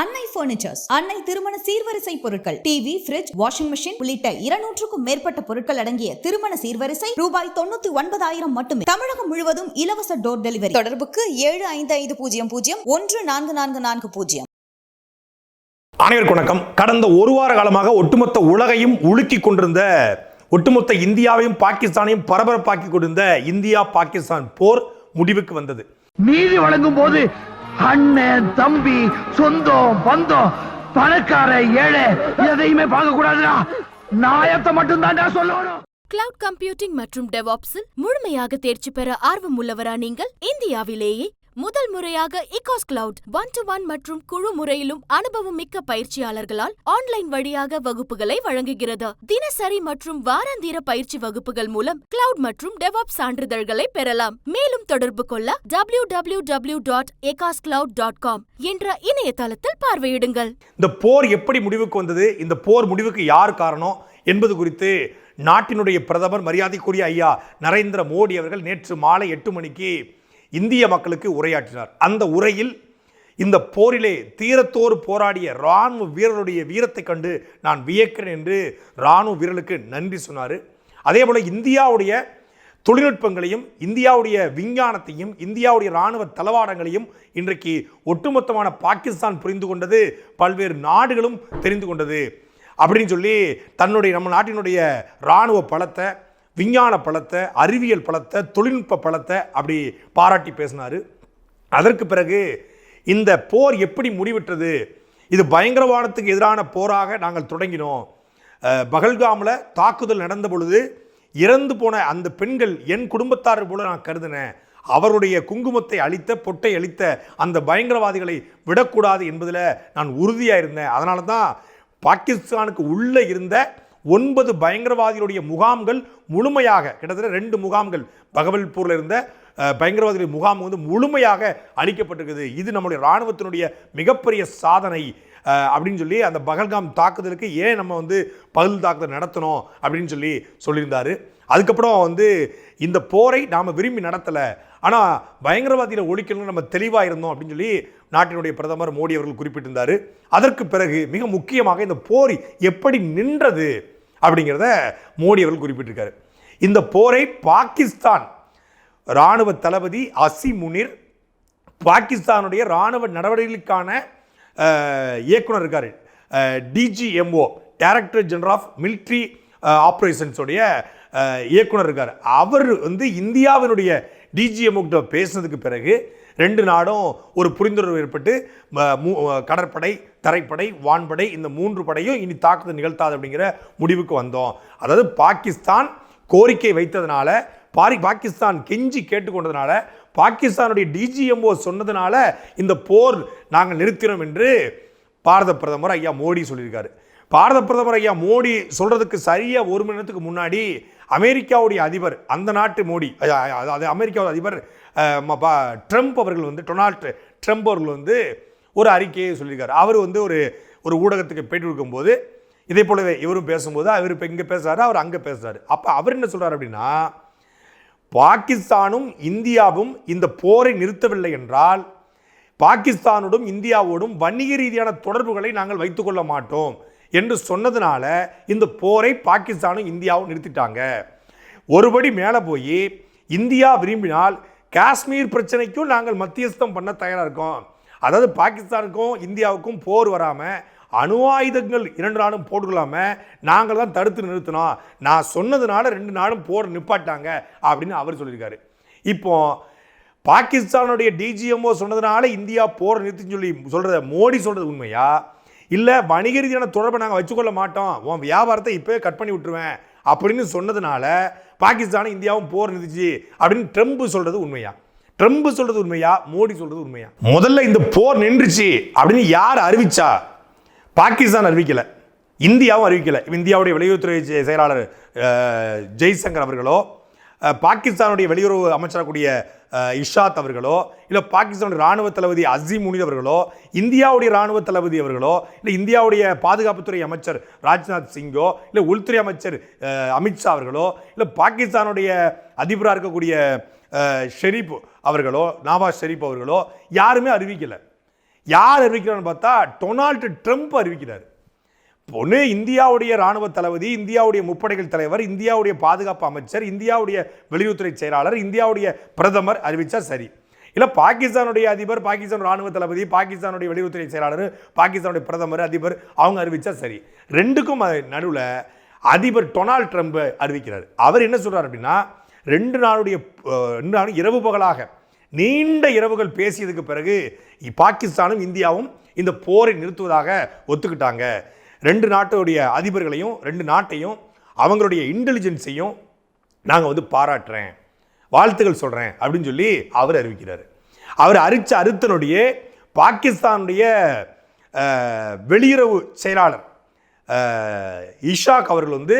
அன்னை பர்னிச்சர்ஸ் அன்னை திருமண சீர்வரிசை பொருட்கள். டிவி ஃபிரிட்ஜ் வாஷிங் மெஷின் உள்ளிட்ட இருநூற்றுக்கும் மேற்பட்ட பொருட்கள் அடங்கிய திருமண சீர்வரிசை ரூபாய் தொண்ணூத்தி ஒன்பதாயிரம் மட்டுமே. தமிழகம் முழுவதும் இலவச டோர் டெலிவரி தொடர்புக்கு ஏழு ஐந்து ஐந்து பூஜ்ஜியம் பூஜ்ஜியம் ஒன்று நான்கு நான்கு நான்கு பூஜ்ஜியம். அனைவருக்கும் வணக்கம். கடந்த ஒரு வார காலமாக ஒட்டுமொத்த உலகையும் உலுக்கி கொண்டிருந்த ஒட்டுமொத்த இந்தியாவையும் பாகிஸ்தானையும் பரபரப்பாக்கி கொண்டிருந்த இந்தியா பாகிஸ்தான் போர் முடிவுக்கு வந்தது. நீதி வழங்கும் போது அண்ணன் தம்பி சொந்தம் பந்தம் பணக்கார ஏழை எதையுமே பார்க்க கூடாதுடா நாயத்தை மட்டும் தான்டா சொல்லணும். கிளவுட் கம்ப்யூட்டிங் மற்றும் டெவாப்ஸில் முழுமையாக தேர்ச்சி பெற ஆர்வம் உள்ளவரா நீங்கள்? இந்தியாவிலேயே முதல் முறையாக இகாஸ் கிளவுட் ஒன் டு ஒன் மற்றும் குழு முறையிலும் அனுபவம் மிக்க பயிற்சியாளர்களால் ஆன்லைன் வழியாக வகுப்புகளை வழங்குகிறது. தினசரி மற்றும் வாராந்திர பயிற்சி வகுப்புகள் மூலம் கிளவுட் மற்றும் டெவாப் சான்றிதழ்களை பெறலாம். மேலும் தொடர்பு கொள்ள W W W dot dot com என்ற இணையதளத்தில் பார்வையிடுங்கள். இந்த போர் எப்படி முடிவுக்கு வந்தது? இந்த போர் முடிவுக்கு யார் காரணம்? என்பது குறித்து நாட்டினுடைய பிரதமர் மரியாதைக்குரிய ஐயா நரேந்திர மோடி அவர்கள் நேற்று மாலை எட்டு மணிக்கு இந்திய மக்களுக்கு உரையாற்றினார். அந்த உரையில் இந்த போரிலே தீரத்தோடு போராடிய இராணுவ வீரருடைய வீரத்தை கண்டு நான் வியக்கிறேன் என்று இராணுவ வீரர்களுக்கு நன்றி சொன்னார். அதே போல் இந்தியாவுடைய தொழில்நுட்பங்களையும் இந்தியாவுடைய விஞ்ஞானத்தையும் இந்தியாவுடைய இராணுவ தளவாடங்களையும் இன்றைக்கு ஒட்டுமொத்தமான பாகிஸ்தான் புரிந்து கொண்டது பல்வேறு நாடுகளும் தெரிந்து கொண்டது. அப்படின்னு சொல்லி தன்னுடைய நம்ம நாட்டினுடைய இராணுவ பலத்தை விஞ்ஞான பலத்தை அறிவியல் பலத்தை தொழில்நுட்ப பலத்தை அப்படி பாராட்டி பேசினார். அதற்கு பிறகு இந்த போர் எப்படி முடிவிட்டது? இது பயங்கரவாதத்துக்கு எதிரான போராக நாங்கள் தொடங்கினோம். பகல்காமில் தாக்குதல் நடந்த பொழுது இறந்து போன அந்த பெண்கள் என் குடும்பத்தார் போல நான் கருதினேன். அவருடைய குங்குமத்தை அழித்த பொட்டை அழித்த அந்த பயங்கரவாதிகளை விடக்கூடாது என்பதில் நான் உறுதியாக இருந்தேன் அதனால தான் பாகிஸ்தானுக்கு உள்ளே இருந்த ஒன்பது பயங்கரவாதிகளுடைய முகாம்கள் முழுமையாக கிட்டத்தட்ட ரெண்டு முகாம்கள் பகவல்பூரில் இருந்த அஹ், முகாம் வந்து முழுமையாக அழிக்கப்பட்டிருக்குது. இது நம்முடைய இராணுவத்தினுடைய மிகப்பெரிய சாதனை அப்படின்னு சொல்லி அந்த பகல்காம் தாக்குதலுக்கு ஏன் நம்ம வந்து பதில் தாக்குதல் நடத்தணும் அப்படின்னு சொல்லி சொல்லியிருந்தாரு. அதுக்கப்புறம் வந்து இந்த போரை நாம் விரும்பி நடத்தலை. ஆனால் பயங்கரவாதிகளை ஒழிக்கணும்னு நம்ம தெளிவாக இருந்தோம் அப்படின்னு சொல்லி நாட்டினுடைய பிரதமர் மோடி அவர்கள் குறிப்பிட்டிருந்தார். அதற்கு பிறகு மிக முக்கியமாக இந்த போர் எப்படி நின்றது? அப்படிங்கிறத மோடி அவர்கள் குறிப்பிட்டிருக்காரு. இந்த போரை பாகிஸ்தான் இராணுவ தளபதி அசி முனிர் பாகிஸ்தானுடைய இராணுவ நடவடிக்கைகளுக்கான இயக்குனர் இருக்கார். DGMO director general of military ஆப்ரேஷன்ஸுடைய இயக்குனர் இருக்கார். அவர் வந்து இந்தியாவினுடைய டிஜிஎம்ஓ கிட்ட பேசினதுக்கு பிறகு ரெண்டு நாடும் ஒரு புரிந்துணர்வு ஏற்பட்டு மூ- கடற்படை தரைப்படை வான்படை இந்த மூன்று படையும் இனி தாக்குதல் நிகழ்த்தாது அப்படிங்கிற முடிவுக்கு வந்தோம். அதாவது பாகிஸ்தான் கோரிக்கை வைத்ததுனால பாரி பாகிஸ்தான் கெஞ்சி கேட்டுக்கொண்டதுனால பாகிஸ்தானுடைய டிஜிஎம்ஓ சொன்னதுனால இந்த போர் நாங்கள் நிறுத்தினோம் என்று பாரத பிரதமர் ஐயா மோடி சொல்லியிருக்காரு. பாரத பிரதமர் ஐயா மோடி சொல்கிறதுக்கு சரியா ஒரு மணி நேரத்துக்கு முன்னாடி அமெரிக்காவுடைய அதிபர் அந்த நாட்டு மோடி அது அமெரிக்காவோட அதிபர் ட்ரம்ப் அவர்கள் வந்து டொனால்ட் ட்ரம்ப் அவர்கள் வந்து ஒரு அறிக்கையை சொல்லியிருக்காரு. அவர் வந்து ஒரு ஒரு ஊடகத்துக்கு பேட்டி கொடுக்கும்போது இதே போலவே இவரும் பேசும்போது அவர் இப்போ இங்கே பேசுகிறாரு அவர் அங்கே பேசுகிறாரு அப்போ அவர் என்ன சொல்கிறார் அப்படின்னா பாகிஸ்தானும் இந்தியாவும் இந்த போரை நிறுத்தவில்லை என்றால் பாகிஸ்தானோடும் இந்தியாவோடும் வணிக ரீதியான தொடர்புகளை நாங்கள் வைத்துக்கொள்ள மாட்டோம் என்று சொன்னதுனால இந்த போரை பாகிஸ்தானும் இந்தியாவும் நிறுத்திட்டாங்க. ஒருபடி மேலே போய் இந்தியா விரும்பினால் காஷ்மீர் பிரச்சனைக்கும் நாங்கள் மத்தியஸ்தம் பண்ண தயாராக இருக்கோம். அதாவது பாகிஸ்தானுக்கும் இந்தியாவுக்கும் போர் வராமல் அணு ஆயுதங்கள் இரண்டு நாடும் போட்டுக்கலாம நாங்கள் தான் தடுத்து நிறுத்தினோம் நான் சொன்னதுனால ரெண்டு நாடும் போர் நிப்பாட்டாங்க அப்படின்னு அவர் சொல்லியிருக்காரு. இப்போ பாகிஸ்தானுடைய டிஜிஎம்ஓ சொன்னதுனால இந்தியா போர் நிறுத்தின்னு சொல்லி சொல்கிறத மோடி சொல்கிறது உண்மையா? இல்லை வணிக ரீதியான தொடர்பை நாங்கள் வச்சுக்கொள்ள மாட்டோம். உன் வியாபாரத்தை இப்போவே கட் பண்ணி விட்டுருவேன் அப்படின்னு சொன்னதுனால பாகிஸ்தானும் இந்தியாவும் போர் நிறுத்திச்சு அப்படின்னு ட்ரம்ப் சொல்கிறது உண்மையா? ட்ரம்ப் சொல்றது உண்மையா? மோடி சொல்கிறது உண்மையா? முதல்ல இந்த போர் நின்றுச்சு அப்படின்னு யார் அறிவிச்சா? பாகிஸ்தான் அறிவிக்கல. இந்தியாவும் அறிவிக்கல. இந்தியாவுடைய வெளியுறவுத்துறை செயலாளர் ஜெய்சங்கர் அவர்களோ பாகிஸ்தானுடைய வெளியுறவு அமைச்சராகக்கூடிய இஷாத் அவர்களோ இல்லை பாகிஸ்தான் ராணுவ தளபதி அசீம் முனித் அவர்களோ இந்தியாவுடைய ராணுவ தளபதி அவர்களோ இல்லை இந்தியாவுடைய பாதுகாப்புத்துறை அமைச்சர் ராஜ்நாத் சிங்கோ இல்லை உள்துறை அமைச்சர் அமித்ஷா அவர்களோ இல்லை பாகிஸ்தானுடைய அதிபராக இருக்கக்கூடிய ஷெரீப் அவர்களோ நவாஸ் ஷெரீப் அவர்களோ யாருமே அறிவிக்கலை. யார் அறிவிக்கிறான்னு பார்த்தா டொனால்டு ட்ரம்ப் அறிவிக்கிறார். ஒன்று இந்தியாவுடைய ராணுவ தளபதி இந்தியாவுடைய முப்படைகள் தலைவர் இந்தியாவுடைய பாதுகாப்பு அமைச்சர் இந்தியாவுடைய வெளியுறவுத்துறை செயலாளர் இந்தியாவுடைய பிரதமர் அறிவித்தா சரி. இல்லை பாகிஸ்தானுடைய அதிபர் பாகிஸ்தான் ராணுவ தளபதி பாகிஸ்தானுடைய வெளியுறவுத்துறை செயலாளர் பாகிஸ்தானுடைய பிரதமர் அதிபர் அவங்க அறிவித்தா சரி. ரெண்டுக்கும் நடுவில் அதிபர் டொனால்ட் ட்ரம்ப் அறிவிக்கிறார். அவர் என்ன சொல்கிறார் அப்படின்னா ரெண்டு நாளுடைய ரெண்டு நாளும் இரவு பகலாக நீண்ட இரவுகள் பேசியதுக்கு பிறகு பாகிஸ்தானும் இந்தியாவும் இந்த போரை நிறுத்துவதாக ஒத்துக்கிட்டாங்க. ரெண்டு நாட்டுடைய அதிபர்களையும் ரெண்டு நாட்டையும் அவங்களுடைய இன்டெலிஜென்ஸையும் நாங்கள் வந்து பாராட்டுறேன் வாழ்த்துக்கள் சொல்கிறேன் அப்படின்னு சொல்லி அவர் அறிவிக்கிறார். அவர் அரிச்ச அறுத்தனுடைய பாகிஸ்தானுடைய வெளியுறவு செயலாளர் இஷாக் அவர்கள் வந்து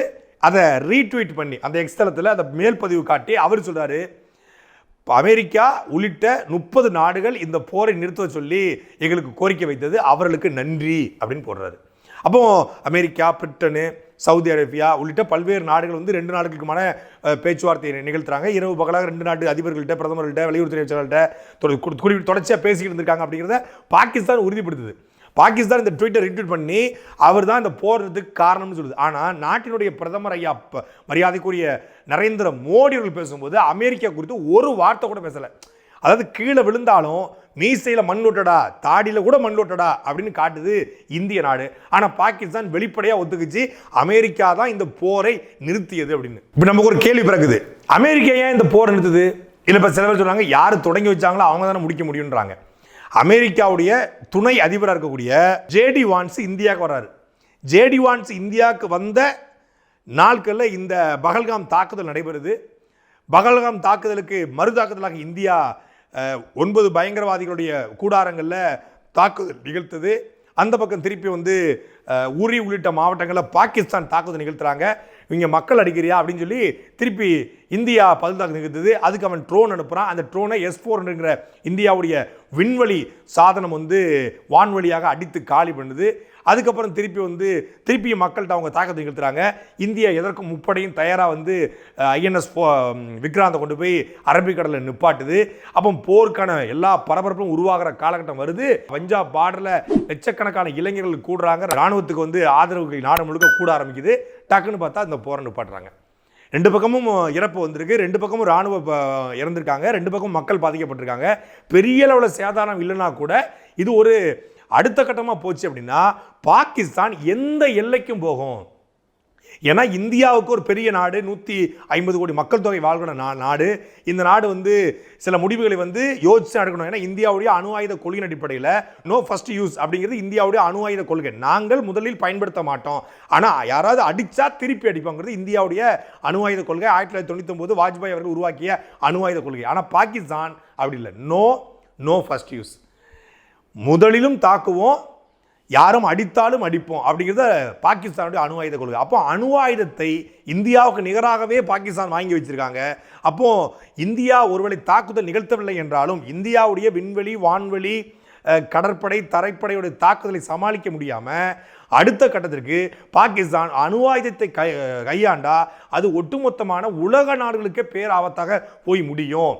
அதை ரீட்வீட் பண்ணி அந்த எக்ஸ்தலத்தில் அதை மேல்பதிவு காட்டி அவர் சொல்கிறாரு அமெரிக்கா உள்ளிட்ட முப்பது நாடுகள் இந்த போரை நிறுத்த சொல்லி எங்களுக்கு கோரிக்கை வைத்தது அவர்களுக்கு நன்றி அப்படின்னு போடுறாரு. அப்போ அமெரிக்கா பிரிட்டனு சவுதி அரேபியா உள்ளிட்ட பல்வேறு நாடுகள் வந்து ரெண்டு நாடுகளுக்குமான பேச்சுவார்த்தையை நிகழ்த்துறாங்க. இரவு பகலாக ரெண்டு நாட்டு அதிபர்கள்ட்ட பிரதமர்கள்ட்ட வெளியுறவுத்துறை அமைச்சர்கள்ட்ட குறிப்பிட்டு தொடர்ச்சியாக பேசிக்கிட்டு இருந்திருக்காங்க அப்படிங்கிறத பாகிஸ்தான் உறுதிப்படுத்துது. பாகிஸ்தான் இந்த ட்விட்டர் ரிட்வீட் பண்ணி அவர் தான் இந்த போடுறதுக்கு காரணம்னு சொல்லுது. ஆனால் நாட்டினுடைய பிரதமர் ஐயா மரியாதைக்குரிய நரேந்திர மோடி அவர்கள் பேசும்போது அமெரிக்கா குறித்து ஒரு வார்த்தை கூட பேசலை. அதாவது கீழே விழுந்தாலும் மீசையில் மண் ஒட்டடா தாடியில் கூட மண் ஒட்டடா அப்படின்னு காட்டுது இந்திய நாடு. ஆனால் பாகிஸ்தான் வெளிப்படையாக ஒத்துக்குச்சு. அமெரிக்கா தான் இந்த போரை நிறுத்தியது அப்படின்னு. இப்போ நமக்கு ஒரு கேள்வி பிறகுது அமெரிக்கா ஏன் இந்த போரை நிறுத்துது? இல்லை இப்போ சில பேர் சொல்கிறாங்க யார் தொடங்கி வச்சாங்களோ அவங்க தானே முடிக்க முடியுன்றாங்க அமெரிக்காவுடைய துணை அதிபராக இருக்கக்கூடிய ஜேடி வான்ஸ் இந்தியாவுக்கு வர்றாரு. ஜேடி வான்ஸ் இந்தியாவுக்கு வந்த நாட்களில் இந்த பகல்காம் தாக்குதல் நடைபெறுது. பகல்காம் தாக்குதலுக்கு மறு தாக்குதலாக இந்தியா ஒன்பது பயங்கரவாதிகளுடைய கூடாரங்களில் தாக்குதல் நிகழ்த்தது. அந்த பக்கம் திருப்பி வந்து உரி உள்ளிட்ட மாவட்டங்களில் பாகிஸ்தான் தாக்குதல் நிகழ்த்துறாங்க. இவங்க மக்கள் அடிக்கிறியா? அப்படின்னு சொல்லி திருப்பி இந்தியா பதில் தாக்குதல் நிகழ்த்தது அதுக்கு அவன் ட்ரோன் அனுப்புகிறான் அந்த ட்ரோனை எஸ் ஃபோர்ங்கிற இந்தியாவுடைய விண்வெளி சாதனம் வந்து வான்வழியாக அடித்து காலி பண்ணுது. அதுக்கப்புறம் திருப்பி வந்து திருப்பி மக்கள்கிட்ட அவங்க தாக்கத்தை நிகழ்த்துறாங்க. இந்தியா எதற்கும் முப்படையும் தயாராக வந்து ஐஎன்எஸ் விக்ராந்தை கொண்டு போய் அரபிக்கடலில் நிப்பாட்டுது. அப்போ போருக்கான எல்லா பரபரப்பும் உருவாகிற காலகட்டம் வருது. பஞ்சாப் பார்டரில் லட்சக்கணக்கான இளைஞர்கள் கூடுறாங்க. ராணுவத்துக்கு வந்து ஆதரவுகள் நாடு முழுக்க கூட ஆரம்பிக்குது. டக்குன்னு பார்த்தா இந்த போரை நிப்பாட்டுறாங்க. ரெண்டு பக்கமும் இறப்பு வந்திருக்கு. ரெண்டு பக்கமும் இராணுவ ப- இறந்திருக்காங்க. ரெண்டு பக்கமும் மக்கள் பாதிக்கப்பட்டிருக்காங்க. பெரிய அளவில் சேதாரம் இல்லைன்னா கூட இது ஒரு அடுத்த கட்டமாக போச்சு அப்படின்னா பாகிஸ்தான் எந்த எல்லைக்கும் போகும்? ஏன்னா இந்தியாவுக்கு ஒரு பெரிய நாடு நூற்றி ஐம்பது கோடி மக்கள் தொகை வாழ்கிற நா நாடு. இந்த நாடு வந்து சில முடிவுகளை வந்து யோசிச்சு நடக்கணும். ஏன்னா இந்தியாவுடைய அணு ஆயுத கொள்கையின் அடிப்படையில் நோ ஃபர்ஸ்ட் யூஸ் அப்படிங்கிறது இந்தியாவுடைய அணு ஆயுத கொள்கை. நாங்கள் முதலில் பயன்படுத்த மாட்டோம். ஆனால் யாராவது அடித்தா திருப்பி அடிப்போங்கிறது இந்தியாவுடைய அணு ஆயுத கொள்கை. ஆயிரத்தி தொள்ளாயிரத்தி தொண்ணூத்தொம்பது வாஜ்பாய் அவர்கள் உருவாக்கிய அணு ஆயுத கொள்கை. ஆனால் பாகிஸ்தான் அப்படி இல்லை. நோ நோ ஃபர்ஸ்ட் யூஸ் முதலிலும் தாக்குவோம். யாரும் அடித்தாலும் அடிப்போம் அப்படிங்கிறத பாகிஸ்தானுடைய அணு ஆயுத கொள்கை. அப்போ அணு ஆயுதத்தை இந்தியாவுக்கு நிகராகவே பாகிஸ்தான் வாங்கி வச்சுருக்காங்க. அப்போது இந்தியா ஒருவேளை தாக்குதல் நிகழ்த்தவில்லை என்றாலும் இந்தியாவுடைய விண்வெளி வான்வெளி கடற்படை தரைப்படையுடைய தாக்குதலை சமாளிக்க முடியாமல் அடுத்த கட்டத்திற்கு பாகிஸ்தான் அணு ஆயுதத்தை கை கையாண்டா அது ஒட்டுமொத்தமான உலக நாடுகளுக்கே பேராபத்தாக போய் முடியும்.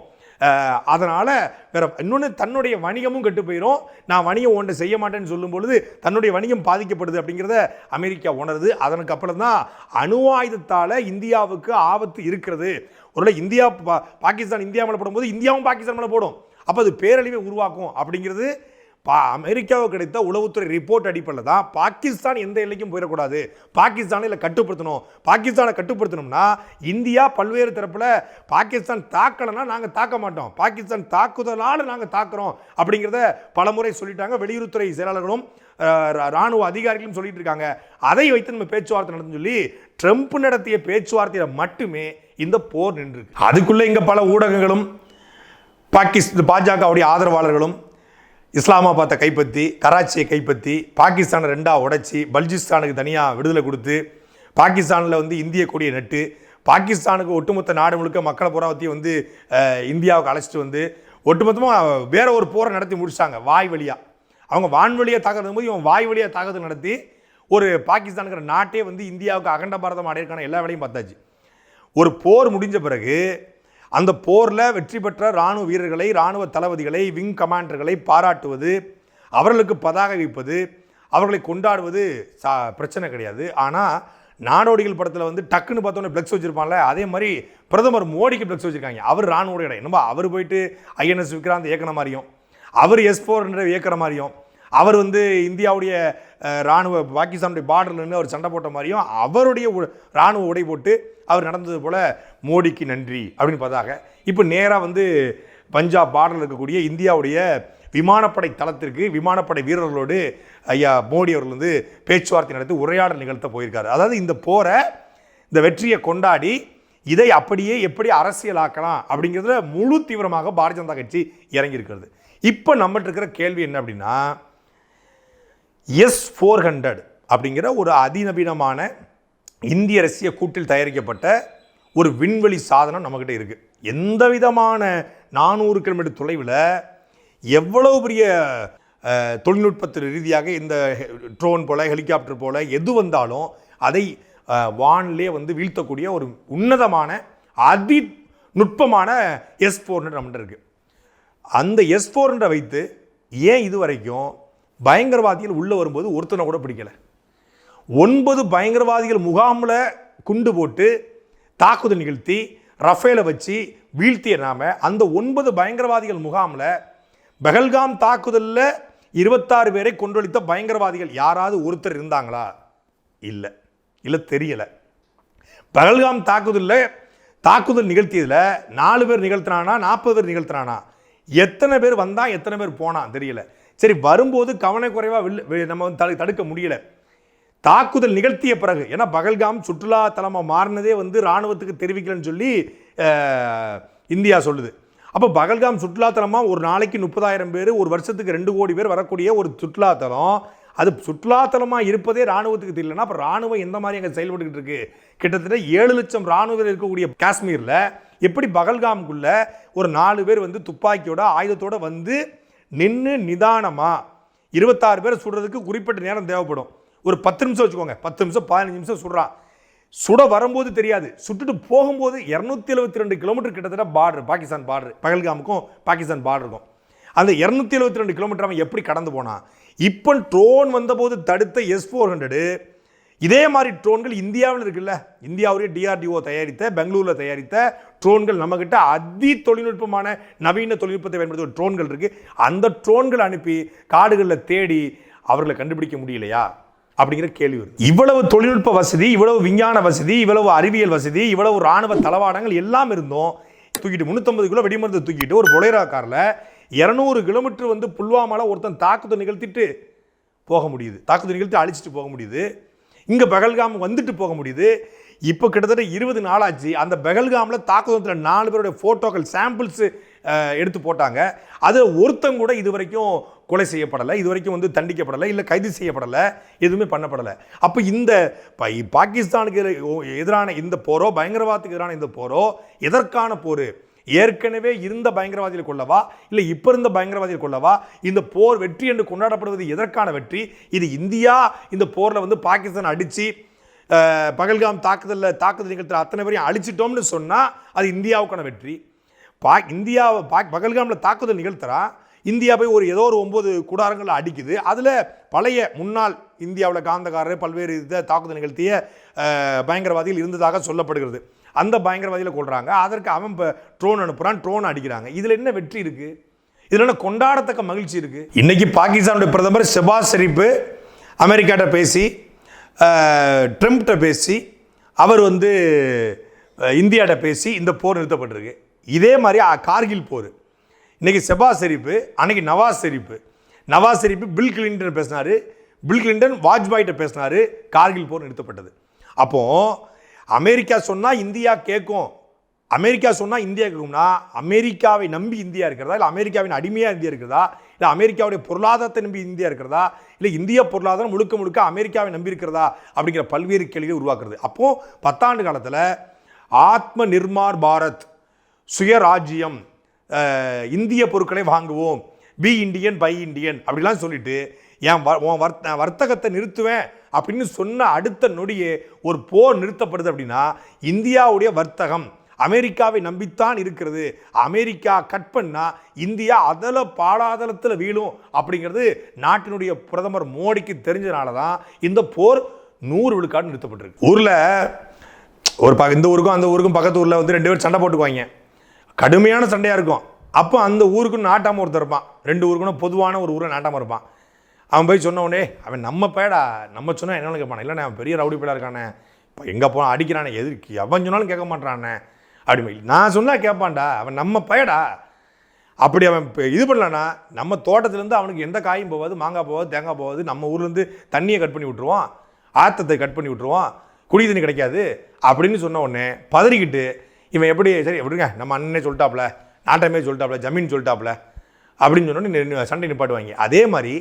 அதனால் வேற இன்னொன்று தன்னுடைய வணிகமும் கெட்டு போயிடும் நான் வணிகம் ஒன்றை செய்ய மாட்டேன்னு சொல்லும் பொழுது தன்னுடைய வணிகம் பாதிக்கப்படுது அப்படிங்கிறத அமெரிக்கா உணருது. அதனுக்கு அப்புறம் தான் அணு ஆயுதத்தால் இந்தியாவுக்கு ஆபத்து இருக்கிறது. ஒருவேளை இந்தியா பா- பாகிஸ்தான் இந்தியா மேலே போடும்போது இந்தியாவும் பாகிஸ்தான் மேலே போடும். அப்போ அது பேரழிவை உருவாக்கும் அப்படிங்கிறது பா அமெரிக்காவுக்கு கிடைத்த உளவுத்துறை ரிப்போர்ட் அடிப்படையில் தான் பாகிஸ்தான் எந்த எல்லைக்கும் போயிடக்கூடாது. பாகிஸ்தானை இல்லை கட்டுப்படுத்தணும். பாகிஸ்தானை கட்டுப்படுத்தணும்னா இந்தியா பல்வேறு தரப்பில் பாகிஸ்தான் தாக்கலைன்னா நாங்கள் தாக்க மாட்டோம். பாகிஸ்தான் தாக்குதலால் நாங்கள் தாக்குறோம் அப்படிங்கிறத பலமுறை சொல்லிட்டாங்க வெளியுறவுத்துறை செயலாளர்களும் ரா- ராணுவ அதிகாரிகளும் சொல்லிட்டு இருக்காங்க. அதை வைத்து நம்ம பேச்சுவார்த்தை நடந்து சொல்லி ட்ரம்ப் நடத்திய பேச்சுவார்த்தையில் மட்டுமே இந்த போர் நின்று அதுக்குள்ளே இங்கே பல ஊடகங்களும் பாகிஸ்தான் பாஜகவுடைய ஆதரவாளர்களும் இஸ்லாமாபாத்தை கைப்பற்றி கராச்சியை கைப்பற்றி பாகிஸ்தானை ரெண்டாக உடைச்சி பல்ஜிஸ்தானுக்கு தனியாக விடுதலை கொடுத்து பாகிஸ்தானில் வந்து இந்திய கொடியை நட்டு பாகிஸ்தானுக்கு ஒட்டுமொத்த நாடு முழுக்க மக்களை புறாவத்தையும் வந்து இந்தியாவுக்கு அழைச்சிட்டு வந்து ஒட்டுமொத்தமாக வேற ஒரு போரை நடத்தி முடிச்சாங்க வாய் வழியாக அவங்க வான்வழியாக தாக்குறது போது இவன் வாய் வழியாக தாக்குதல் நடத்தி ஒரு பாகிஸ்தானுங்கிற நாட்டே வந்து இந்தியாவுக்கு அகண்ட பாரதம் அடையிறக்கான எல்லா வேலையும் பார்த்தாச்சு. ஒரு போர் முடிஞ்ச பிறகு அந்த போரில் வெற்றி பெற்ற இராணுவ வீரர்களை இராணுவ தளபதிகளை விங் கமாண்டர்களை பாராட்டுவது அவர்களுக்கு பதாகை வைப்பது அவர்களை கொண்டாடுவது சா பிரச்சனை கிடையாது. ஆனால் நாடோடிகள் படத்தில் வந்து டக்குன்னு பார்த்தோன்னே ஃப்ளெக்ஸ் வச்சுருப்பான்ல அதே மாதிரி பிரதமர் மோடிக்கு ஃப்ளெக்ஸ் வச்சுருக்காங்க. அவர் ராணுவ இடம். என்னமோ அவர் போயிட்டு ஐஎன்எஸ் விக்ராந்த் இயக்குன மாதிரியும் அவர் எஸ் ஃபோர்ன்ற இயக்கிற மாதிரியும் அவர் வந்து இந்தியாவுடைய இராணுவ ராணுவ பாகிஸ்தானுடைய பார்டர் நின்று அவர் சண்டை போட்ட மாதிரியும் அவருடைய உ- ராணுவ உடை போட்டு அவர் நடந்தது போல் மோடிக்கு நன்றி அப்படின்னு பார்த்தாங்க. இப்போ நேராக வந்து பஞ்சாப் பார்டரில் இருக்கக்கூடிய இந்தியாவுடைய விமானப்படை தளத்திற்கு விமானப்படை வீரர்களோடு ஐயா மோடி அவர்கள் வந்து பேச்சுவார்த்தை நடத்தி உரையாடல் நிகழ்த்த போயிருக்காரு. அதாவது இந்த போரை இந்த வெற்றியை கொண்டாடி இதை அப்படியே எப்படி அரசியலாக்கலாம் அப்படிங்கிறதுல முழு தீவிரமாக பாரதிய ஜனதா கட்சி இறங்கியிருக்கிறது. இப்போ நம்மகிட்ட இருக்கிற கேள்வி என்ன அப்படின்னா எஸ் ஃபோர் ஹண்ட்ரட் அப்படிங்கிற ஒரு அதிநவீனமான இந்திய ரஷ்ய கூட்டில் தயாரிக்கப்பட்ட ஒரு விண்வெளி சாதனம் நம்மக்கிட்ட இருக்குது எந்த விதமான நானூறு கிலோமீட்டர் தொலைவில் எவ்வளவு பெரிய தொழில்நுட்பத்தின் ரீதியாக இந்த ட்ரோன் போல் ஹெலிகாப்டர் போல் எது வந்தாலும் அதை வானிலே வந்து வீழ்த்தக்கூடிய ஒரு உன்னதமான அதி நுட்பமான எஸ் ஃபோர் ஹண்ட்ரட் நம்மகிட்ட இருக்குது அந்த எஸ் ஃபோர்ன்ற வைத்து ஏன் இது வரைக்கும் பயங்கரவாதிகள் உள்ளே வரும்போது ஒருத்தனை கூட பிடிக்கல. ஒன்பது பயங்கரவாதிகள் முகாமில் குண்டு போட்டு தாக்குதல் நிகழ்த்தி ரஃபேலை வச்சு வீழ்த்திய நாம அந்த ஒன்பது பயங்கரவாதிகள் முகாமில் பெஹல்காம் தாக்குதலில் இருபத்தாறு பேரை கொன்றொழித்த பயங்கரவாதிகள் யாராவது ஒருத்தர் இருந்தாங்களா? இல்லை. இல்லை தெரியலை. பகல்காம் தாக்குதலில் தாக்குதல் நிகழ்த்தியதில் நாலு பேர் நிகழ்த்தினானா நாற்பது பேர் நிகழ்த்தினானா? எத்தனை பேர் வந்தால் எத்தனை பேர் போனான் தெரியல. சரி வரும்போது கவனக்குறைவாக வெளில நம்ம வந்து தடு- தடுக்க முடியல. தாக்குதல் நிகழ்த்திய பிறகு ஏன்னா பகல்காம் சுற்றுலா தலமாக மாறினதே வந்து இராணுவத்துக்கு தெரிவிக்கலன்னு சொல்லி இந்தியா சொல்லுது. அப்போ பகல்காம் சுற்றுலாத்தலமாக ஒரு நாளைக்கு முப்பதாயிரம் பேர் ஒரு வருஷத்துக்கு ரெண்டு கோடி பேர் வரக்கூடிய ஒரு சுற்றுலாத்தலம் அது சுற்றுலாத்தலமாக இருப்பதே ராணுவத்துக்கு தெரியலனா அப்போ ராணுவம் எந்த மாதிரி அங்கே செயல்பட்டுக்கிட்டு இருக்கு? கிட்டத்தட்ட ஏழு லட்சம் ராணுவத்தில் இருக்கக்கூடிய காஷ்மீரில் எப்படி பகல்காம்குள்ளே ஒரு நாலு பேர் வந்து துப்பாக்கியோட ஆயுதத்தோட வந்து நின்று நிதானமாக இருபத்தாறு பேரை சுடுறதுக்கு குறிப்பிட்ட நேரம் தேவைப்படும். ஒரு பத்து நிமிஷம் வச்சுக்கோங்க. பத்து நிமிஷம் பதினஞ்சு நிமிஷம் சுடுறான் சுட வரும்போது தெரியாது. சுட்டுட்டு போகும்போது இரநூத்தி எழுபத்தி ரெண்டு கிலோமீட்டர் கிட்டத்தட்ட பார்டர் பாகிஸ்தான் பார்டர் பகல்காமுக்கும் பாகிஸ்தான் பார்டருக்கும் அந்த இரநூத்தி எழுபத்தி ரெண்டு கிலோமீட்டர் அவன் எப்படி கடந்து போனான்? இப்போ ட்ரோன் வந்தபோது தடுத்த எஸ் ஃபோர் ஹண்ட்ரடு இதே மாதிரி ட்ரோன்கள் இந்தியாவில் இருக்குல்ல? இந்தியாவுடைய டிஆர்டிஓ தயாரித்த பெங்களூரில் தயாரித்த ட்ரோன்கள் நம்மக்கிட்ட அதி தொழில்நுட்பமான நவீன தொழில்நுட்பத்தை பயன்படுத்துகிற ட்ரோன்கள் இருக்குது அந்த ட்ரோன்கள் அனுப்பி காடுகளில் தேடி அவர்களை கண்டுபிடிக்க முடியலையா? அப்படிங்கிற கேள்வி வருது. இவ்வளவு தொழில்நுட்ப வசதி இவ்வளவு விஞ்ஞான வசதி இவ்வளவு அறிவியல் வசதி இவ்வளவு ராணுவ தளவாடங்கள் எல்லாம் இருந்தும் தூக்கிட்டு முந்நூற்றம்பது கிலோ வெடிமருந்து தூக்கிட்டு ஒரு பொலேரா காரில் இரநூறு கிலோமீட்டர் வந்து புல்வாமாவில் ஒருத்தன் தாக்குதல் நிகழ்த்திட்டு போக முடியுது. தாக்குதல் நிகழ்த்தி அழிச்சிட்டு போக முடியுது. இங்கே பகல்காம் வந்துட்டு போக முடியுது. இப்போ கிட்டத்தட்ட இருபது நாளாச்சு. அந்த பெகல்காமில் தாக்குதல் நாலு பேருடைய ஃபோட்டோக்கள் சாம்பிள்ஸு எடுத்து போட்டாங்க. அது ஒருத்தங்க கூட இது வரைக்கும் கொலை செய்யப்படலை. இது வரைக்கும் வந்து தண்டிக்கப்படலை. இல்லை கைது செய்யப்படலை. எதுவுமே பண்ணப்படலை. அப்போ இந்த பாகிஸ்தானுக்கு எதிரான இந்த போரோ பயங்கரவாதத்துக்கு எதிரான இந்த போரோ எதற்கான போர்? ஏற்கனவே இருந்த பயங்கரவாதிகள் கொள்ளவா இல்லை இப்போ இருந்த பயங்கரவாதிகள் கொள்ளவா இந்த போர் வெற்றி என்று கொண்டாடப்படுவது எதற்கான வெற்றி? இது இந்தியா இந்த போரில் வந்து பாகிஸ்தான் அடித்து பகல்காம் தாக்குதலில் தாக்குதல் நிகழ்த்துற அத்தனை பேரையும் அழிச்சிட்டோம்னு சொன்னால் அது இந்தியாவுக்கான வெற்றி. பா இந்தியாவை பா பகல்காமில் தாக்குதல் நிகழ்த்துறா இந்தியா போய் ஒரு ஏதோ ஒரு ஒம்பது குடாரங்களை அடிக்குது. அதில் பழைய முன்னாள் இந்தியாவில் காந்தக்காரர் பல்வேறு இதை தாக்குதல் நிகழ்த்திய பயங்கரவாதிகள் இருந்ததாக சொல்லப்படுகிறது. அந்த பயங்கரவாதியில் கொள்கிறாங்க அதற்கு அவன் இப்போ ட்ரோன் அனுப்புகிறான் ட்ரோன் அடிக்கிறாங்க. இதில் என்ன வெற்றி இருக்குது இதில் என்ன கொண்டாடத்தக்க மகிழ்ச்சி இருக்குது இன்றைக்கி பாகிஸ்தானுடைய பிரதமர் ஷெபாஸ் ஷெரீப்பு அமெரிக்காட்ட பேசி அஹ், ட்ரம்ப்கிட்ட பேசி அவர் வந்து இந்தியாட்ட பேசி இந்த போர் நிறுத்தப்பட்டிருக்கு. இதே மாதிரி கார்கில் போர். இன்னைக்கு செபாஸ் ஷெரீப்பு அன்னைக்கு நவாஸ் ஷெரீப்பு நவாஸ் ஷெரீப்பு பில் கிளின்டன் பேசினார். பில் கிளின்டன் வாஜ்பாயிட்ட பேசினாரு. கார்கில் போர் நிறுத்தப்பட்டது. அப்போது அமெரிக்கா சொன்னால் இந்தியா கேட்கும் அமெரிக்கா சொன்னால் இந்தியா கேட்கும்னா அமெரிக்காவை நம்பி இந்தியா இருக்கிறதா? இல்லை அமெரிக்காவின் அடிமையாக இந்தியா இருக்கிறதா? இல்லை அமெரிக்காவுடைய பொருளாதாரத்தை நம்பி இந்தியா இருக்கிறதா? இல்லை இந்திய பொருளாதாரம் முழுக்க முழுக்க அமெரிக்காவை நம்பி இருக்கிறதா? அப்படிங்கிற பல்வேறு கேள்வியை உருவாக்குறது. அப்போது பத்தாண்டு காலத்தில் ஆத்ம நிர்மார் பாரத் சுயராஜ்யம் இந்திய பொருட்களை வாங்குவோம். பி இண்டியன் பை இண்டியன் அப்படிலாம் சொல்லிட்டு என் வ- உன் வர்த்த வர்த்தகத்தை நிறுத்துவேன். அப்படின்னு சொன்ன அடுத்த நொடியே ஒரு போர் நிறுத்தப்படுது அப்படின்னா இந்தியாவுடைய வர்த்தகம். அமெரிக்காவை நம்பித்தான் இருக்கிறது. அமெரிக்கா கட் பண்ணால் இந்தியா அதில் பாலாதளத்தில் வீழும் அப்படிங்கிறது நாட்டினுடைய பிரதமர் மோடிக்கு தெரிஞ்சனால தான் இந்த போர் நூறு விழுக்காடு நிறுத்தப்பட்டிருக்கு. ஊரில் ஒரு ப இந்த ஊருக்கும் அந்த ஊருக்கும் பக்கத்து ஊரில் வந்து ரெண்டு பேரும் சண்டை போட்டுக்குவாங்க. கடுமையான சண்டையாக இருக்கும். அப்போ அந்த ஊருக்கும் நாட்டாமல் ஒருத்தர் இருப்பான். ரெண்டு ஊருக்கும் பொதுவான ஒரு ஊரில் நாட்டாமல் இருப்பான். அவன் போய் சொன்னவனே அவன் நம்ம பேடா நம்ம சொன்னால் என்ன கேட்பான் இல்லைண்ணே அவன் பெரிய ரவுடி பேடா இருக்கானே. இப்போ எங்கே போனால் அடிக்கிறானே? எதிர்க்கு எவன் சொன்னாலும் கேட்க மாட்டானே அப்படி நான் சொன்னால் கேட்பான்டா அவன் நம்ம பயடா அப்படி அவன் இப்போ இது பண்ணலன்னா நம்ம தோட்டத்துலேருந்து அவனுக்கு எந்த காயும் போகாது மாங்காய் போகாது தேங்காய் போகாது நம்ம ஊர்லேருந்து தண்ணியை கட் பண்ணி விட்ருவோம் ஆத்தத்தை கட் பண்ணி விட்ருவோம் குடி தண்ணி கிடைக்காது. அப்படின்னு சொன்ன உடனே பதறிக்கிட்டு இவன் எப்படி சரி எப்படிங்க நம்ம அண்ணனே சொல்லிட்டாப்ல நாட்டமே சொல்லிட்டாப்ல ஜமீன் சொல்லிட்டாப்ல அப்படின்னு சொன்னோன்னே சண்டை நிப்பாட்டுவாங்க. அதே மாதிரி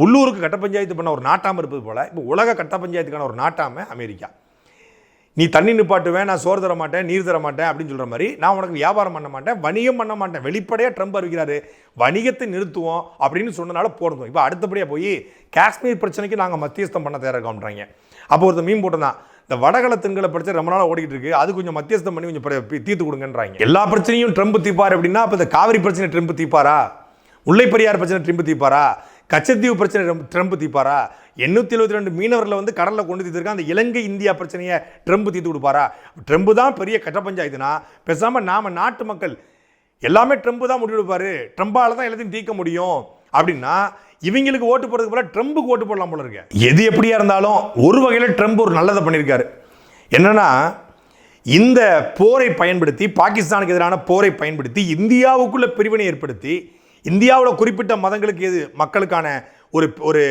உள்ளூருக்கு கட்ட பஞ்சாயத்து பண்ண ஒரு நாட்டாமல் இருப்பது போல் இப்போ உலக கட்ட பஞ்சாயத்துக்கான ஒரு நாட்டாமை அமெரிக்கா. நீ தண்ணி நிப்பாட்டுவேன் நான் சோறு தர மாட்டேன் நீர் தர மாட்டேன் அப்படின்னு சொல்கிற மாதிரி நான் உனக்கு வியாபாரம் பண்ண மாட்டேன் வணிகம் பண்ண மாட்டேன். வெளிப்படையாக ட்ரம்ப் அறிவிக்கிறாரு வணிகத்தை நிறுத்துவோம் அப்படின்னு சொன்னனால போடுவோம் இப்போ அடுத்தபடியாக போய் காஷ்மீர் பிரச்சனைக்கு நாங்கள் மத்தியஸ்தம் பண்ண தயாராக இருக்கோம்ன்றாங்க. அப்போ ஒருத்தர் மீன் போட்டிருந்தான் இந்த வடகள தென்கல பிரச்சனை ரொம்ப நாளாக ஓடிக்கிட்டு இருக்கு அது கொஞ்சம் மத்தியஸ்தம் பண்ணி கொஞ்சம் தீர்த்து கொடுங்கன்றாங்க. எல்லா பிரச்சனையும் ட்ரம்ப் தீப்பார் அப்படின்னா அப்போ இந்த காவிரி பிரச்சனை ட்ரம்ப் தீப்பாரா? முல்லைப்பெரியார் பிரச்சனை ட்ரம்ப் தீர்ப்பாரா கச்சத்தீவு பிரச்சனை ட்ரம்ப்- ட்ரம்ப் எண்ணூற்றி எழுபத்தி ரெண்டு மீனவர்களை வந்து கடலில் கொண்டு தீர்த்திருக்கான் அந்த இலங்கை இந்தியா பிரச்சனையை ட்ரம்ப் தீர்த்து கொடுப்பாரா ட்ரம்ப் தான் பெரிய கட்ட பஞ்சாயத்துனா பேசாமல் நாம் நாட்டு மக்கள் எல்லாமே ட்ரம்ப் தான் முடிவெடுப்பாரு ட்ரம்பால தான் எல்லாத்தையும் தீர்க்க முடியும். அப்படின்னா இவங்களுக்கு ஓட்டு போடுறதுக்கு போல ட்ரம்புக்கு ஓட்டு போடலாம் போல இருக்கு. எது எப்படியா இருந்தாலும் ஒரு வகையில் ட்ரம்ப் ஒரு நல்லதை பண்ணியிருக்காரு. என்னன்னா இந்த போரை பயன்படுத்தி பாகிஸ்தானுக்கு எதிரான போரை பயன்படுத்தி இந்தியாவுக்குள்ள பிரிவினை ஏற்படுத்தி இந்தியாவில் குறிப்பிட்ட மதங்களுக்கு எது மக்களுக்கான ஒரு ஒரு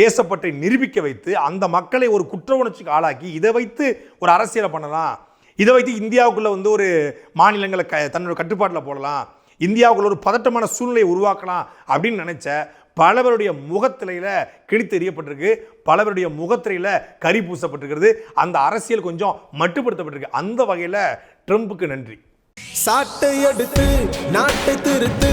தேசப்பற்றை நிரூபிக்க வைத்து அந்த மக்களை ஒரு குற்ற உணர்ச்சிக்கு ஆளாக்கி இதை வைத்து ஒரு அரசியலை பண்ணலாம். இதை வைத்து இந்தியாவுக்குள்ளே வந்து ஒரு மாநிலங்களை க தன்னோட கட்டுப்பாட்டில் போடலாம். இந்தியாவுக்குள்ள ஒரு பதட்டமான சூழ்நிலையை உருவாக்கலாம் அப்படின்னு நினச்ச பலவருடைய முகத்திலையில் கிழித்து எறியப்பட்டிருக்கு. பலவருடைய முகத்திரையில் கரி பூசப்பட்டிருக்கிறது. அந்த அரசியல் கொஞ்சம் மட்டுப்படுத்தப்பட்டிருக்கு. அந்த வகையில் ட்ரம்ப்புக்கு நன்றி. சாட்டை எடுத்து நாட்டை திருத்து